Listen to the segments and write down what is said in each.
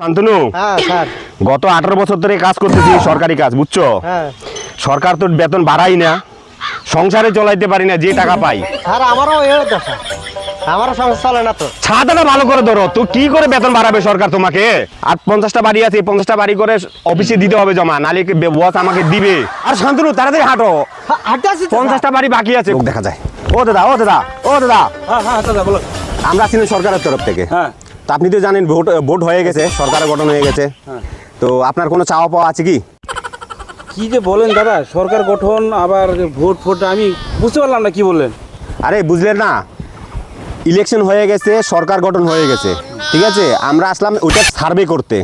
শান্তনু হ্যাঁ গত আঠারো বছর ধরে কাজ করতেছি সরকারি কাজ বুঝছ? হ্যাঁ। সরকার তো বেতন বাড়াই না সংসারে চলাইতে পারি না যে টাকা পাই। স্যার আমারও দশা আমারও সংসার চলে না তো। ছাতাটা ভালো করে ধরো তো কি করে বেতন বাড়াবে সরকার তোমাকে? আর পঞ্চাশটা বাড়ি আছে পঞ্চাশটা বাড়ি করে অফিসে দিতে হবে জমা নালে বস আমাকে দিবে? আর শান্তনু তাড়াতাড়ি হাঁটো। হাঁটতে আসি তো, পঞ্চাশটা বাড়ি বাকি আছে। দেখা যায়। ও দাদা ও দাদা ও দাদা। হ্যাঁ হ্যাঁ দাদা বলো আমরা ছিলেন সরকারের তরফ থেকে। হ্যাঁ। তো আপনি তো জানেন ভোট ভোট হয়ে গেছে সরকারের গঠন হয়ে গেছে। তো আপনার কোনো চাওয়া পাওয়া আছে কি? কি যে বলেন দাদা সরকার গঠন আবার ভোট ফোট আমি বুঝতে পারলাম না কি বললেন। আরে বুঝলেন না। ইলেকশন হয়ে গেছে সরকার গঠন হয়ে গেছে। ঠিক আছে? আমরা আসলাম ওইটা সার্ভে করতে।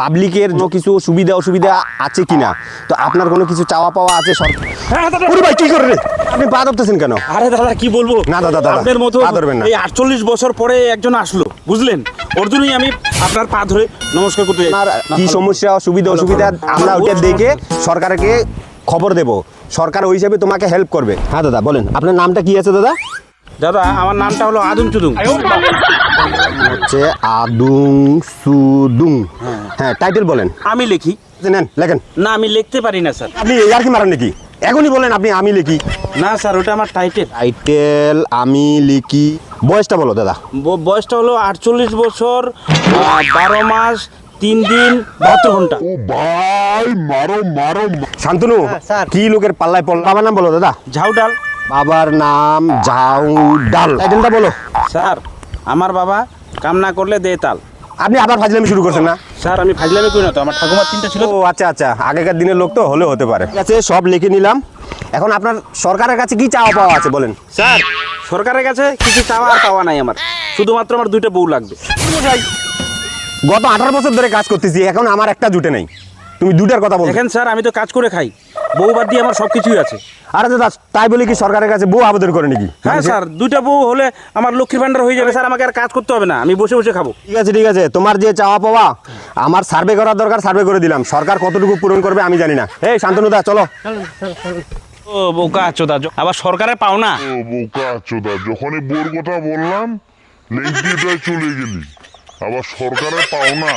পাবলিকের কোনো কিছু সুবিধা অসুবিধা আছে কিনা? তো আপনার কোনো কিছু চাওয়া পাওয়া আছে ভাই কি করে আপনি পা ধরতেছেন কেন? আরে দাদা কি বলব? না, দাদা, দাদা, আপনার মতো ধরবেন না। এই আটচল্লিশ বছর পরে একজন আসলো বুঝলেন? ওর জন্যই আমি আপনার পা ধরে নমস্কার করতে আপনার কি সমস্যা অসুবিধা অসুবিধা আমরা ওইটা দেখে সরকারকে খবর দেব। সরকার ওই হিসাবে তোমাকে হেল্প করবে। হ্যাঁ দাদা বলেন। আপনার নামটা কি আছে দাদা? দাদা আমার নামটা হলো আদম চুদুং। হচ্ছে আদুং সুদুং হ্যাঁ। টাইটেল বলেন। আমি লিখি। নেন লেখেন। না আমি লিখতে পারি না স্যার। আপনি আর কি মারেন নাকি? এখনই বলেন আপনি আমি লিখি। না স্যার ওটা আমার টাইটেল টাইটেল আমি লিখি। বয়সটা বলো দাদা। বয়সটা হলো আটচল্লিশ বছর বারো মাস তিন দিন বাহাত্তর ঘণ্টা। শান্তনু হ্যাঁ, স্যার। কি লোকের পাল্লায় পড়ল? বাবার নাম বলো দাদা। ঝাউডাল। বাবার নাম ডাল। টাইটেলটা বলো। স্যার আমার বাবা কামনা করলে দে তাল। আপনি আবার ফাজলামি শুরু করছেন না? স্যার আমি ফাজলামি করি না তো আমার ঠাকুমার তিনটা ছিল। ও আচ্ছা আচ্ছা। আগেকার দিনের লোক তো হলেও হতে পারে। ঠিক আছে সব লিখে নিলাম। এখন আপনার সরকারের কাছে কি চাওয়া পাওয়া আছে বলেন? স্যার সরকারের কাছে কিছু চাওয়া আর পাওয়া নাই আমার। শুধুমাত্র আমার দুইটা বউ লাগবে। গত আঠারো বছর ধরে কাজ করতেছি এখন আমার একটা জুটে নেই। তুমি দুটার কথা বলো দেখেন স্যার আমি তো কাজ করে খাই। বউ বাদ দিয়ে আমার সব কিছুই আছে। আরে দাদা তাই বলে কি সরকারের কাছে বউ আবেদন করে নাকি? হ্যাঁ স্যার দুইটা বউ হলে আমার লক্ষ্মীর ভান্ডার হয়ে যাবে। স্যার আমাকে আর কাজ করতে হবে না। আমি বসে বসে খাব। ঠিক আছে ঠিক আছে। তোমার যে চাওয়া পাওয়া আমার সার্ভে করার দরকার সার্ভে করে দিলাম। সরকার কতটুকু পূরণ করবে আমি জানি না। এই শান্তনুদা চলো। ও বোকা চোদা আবার সরকারের পাও না? ও বোকা চোদা যখনই বোর কথা বললাম লেংটিটায় চলে গেলি। আবার সরকারে পাও না।